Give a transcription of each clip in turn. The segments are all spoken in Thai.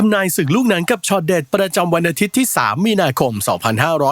ทำนายศึกลูกหนังกับช็อตเด็ดประจำวันอาทิตย์ที่ 3 มีนาคม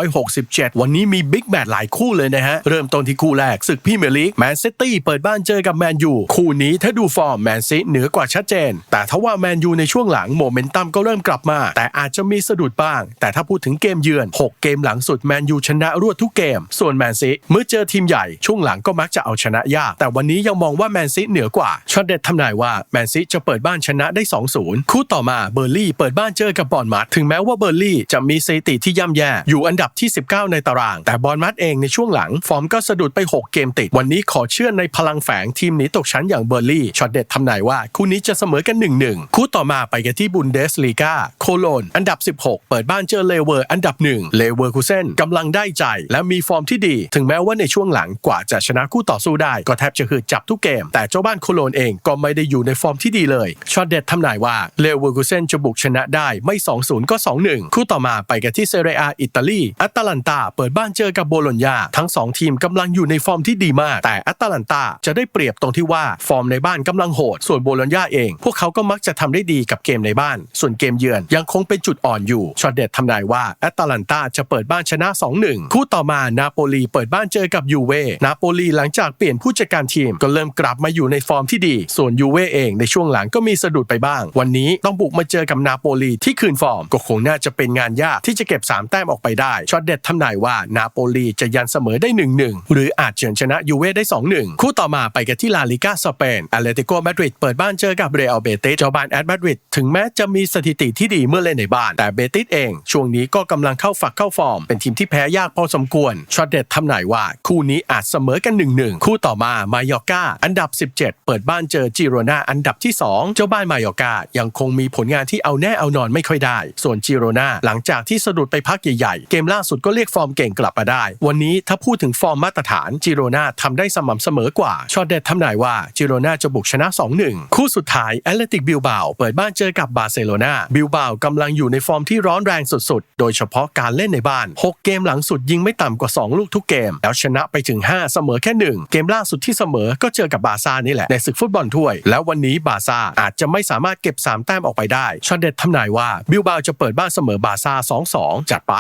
2567 วันนี้มีบิ๊กแมตช์หลายคู่เลยนะฮะ เริ่มต้นที่คู่แรกศึกพี่เมลีกแมนซิตี้เปิดบ้านเจอกับแมนยูคู่นี้ถ้าดูฟอร์มแมนซีเหนือกว่าชัดเจน แต่ถ้าว่าแมนยูในช่วงหลังโมเมนตัมก็เริ่มกลับมา แต่อาจจะมีสะดุดบ้าง แต่ถ้าพูดถึงเกมเยือน 6 เกมหลังสุดแมนยูชนะรวดทุกเกม ส่วนแมนซีเมื่อเจอทีมใหญ่ช่วงหลังก็มักจะเอาชนะยาก แต่วันนี้ยังมองว่าแมนซีเหนือกว่าช็อตเด็ดทำนายว่าแมนซีจะเปิดบ้านชนะได้ 2-0 คู่ต่อมาเบอร์ลี่เปิดบ้านเจอกับบอลมัดถึงแม้ว่าเบอร์ลี่จะมีสถิติที่ย่ำแย่ อยู่อันดับที่ 19 ในตาราง แต่บอลมัดเองในช่วงหลัง ฟอร์มก็สะดุดไป 6 เกมติด วันนี้ขอเชื่อในพลังแฝงทีมหนีตกชั้นอย่างเบอร์ลี่ช็อตเด็ดทำนายว่า คู่นี้จะเสมอกัน1-1คู่ต่อมาไปกันที่บุนเดสลีกาโคโลนอันดับ 16 เปิดบ้านเจอเลเวอร์อันดับหนึ่งเลเวอร์คูเซนกำลังได้ใจ และมีฟอร์มที่ดี ถึงแม้ว่าในช่วงหลังกว่าจะชนะคู่ต่อสู้ได้ ก็แทบจะคือจับทุกเกม แต่เจ้าบ้านโคโลนเองก็ไม่ได้อยู่ในฟอร์มที่ดีเลยช็อตเด็ดทำนายว่าเลเวอร์คูเซนจะบุกชนะได้ไม่ 2-0 ก็ 2-1 คู่ต่อมาไปกันที่เซเรียอิตาลีแอตแลนตาเปิดบ้านเจอกับโบโลญญาทั้งสองทีมกำลังอยู่ในฟอร์มที่ดีมาก แต่แอตแลนตาจะได้เปรียบตรงที่ว่าฟอร์มในบ้านกำลังโหด ส่วนโบโลญญาเอง พวกเขาก็มักจะทำได้ดีกับเกมในบ้าน ส่วนเกมเยือนยังคงเป็นจุดอ่อนอยู่ช็อตเด็ดทำนายว่าแอตแลนตาจะเปิดบ้านชนะ 2-1 คู่ต่อมานาโปลีเปิดบ้านเจอกับยูเว่นาโปลีหลังจากเปลี่ยนผู้จัดการทีมก็เริ่มกลับมาอยู่ในฟอร์มที่ดี ส่วนยูเว่เองในช่วงหลังก็มีสะดุดไปบ้าง วันนี้ต้องบุกมาเจอกับนาโปลีที่คืนฟอร์ม ก็คงน่าจะเป็นงานยากที่จะเก็บ 3 แต้มออกไปได้ช็อตเด็ดทำนายว่านาโปลีจะยันเสมอได้ 1-1 หรืออาจเฉือนชนะยูเว่ได้ 2-1 คู่ต่อมาไปกันที่ลาลิกาสเปนอเลติโกมาดริดเปิดบ้านเจอกับเรอัลเบติสเจ้าบ้านแอตมาดริดถึงแม้จะมีสถิติที่ดีเมื่อเล่นในบ้าน แต่เบติสเอง ช่วงนี้ก็กำลังเข้าฝักเข้าฟอร์ม เป็นทีมที่แพ้ยากพอสมควรช็อตเด็ดทำนายว่า คู่นี้อาจเสมอกัน 1-1 คู่ต่อมามายอกาอันดับ 17 เปิดบ้านเจอจิโรนาอันดับที่ 2 เจ้าบ้านมายอกายังคงมีผลงานที่เอาแน่เอานอนไม่ค่อยได้ ส่วนจิโรนาหลังจากที่สะดุดไปพักใหญ่ๆ เกมล่าสุดก็เรียกฟอร์มเก่งกลับมาได้ วันนี้ถ้าพูดถึงฟอร์มมาตรฐานจิโรนาทำได้สม่ำเสมอกว่า ช็อตเด็ดทำนายว่าจิโรนาจะบุกชนะ 2-1 คู่สุดท้ายแอตเลติกบิลบาวเปิดบ้านเจอกับบาร์เซโลนาบิลบาวกำลังอยู่ในฟอร์มที่ร้อนแรงสุดๆ โดยเฉพาะการเล่นในบ้าน 6 เกมหลังสุดยิงไม่ต่ำกว่า 2 ลูกทุกเกม แล้วชนะไปถึง 5 เสมอแค่ 1 เกมล่าสุดที่เสมอก็เจอกับบาซ่านี่แหละในศึกฟุตบอลถ้วย แล้ววันนี้บาซ่าอาจจะไม่สามารถเก็บ 3 แต้มออกไปได้ชเด็ดทำนายว่าบิลบาจะเปิดบ้านเสมอบาซ่า2-2 จัดไป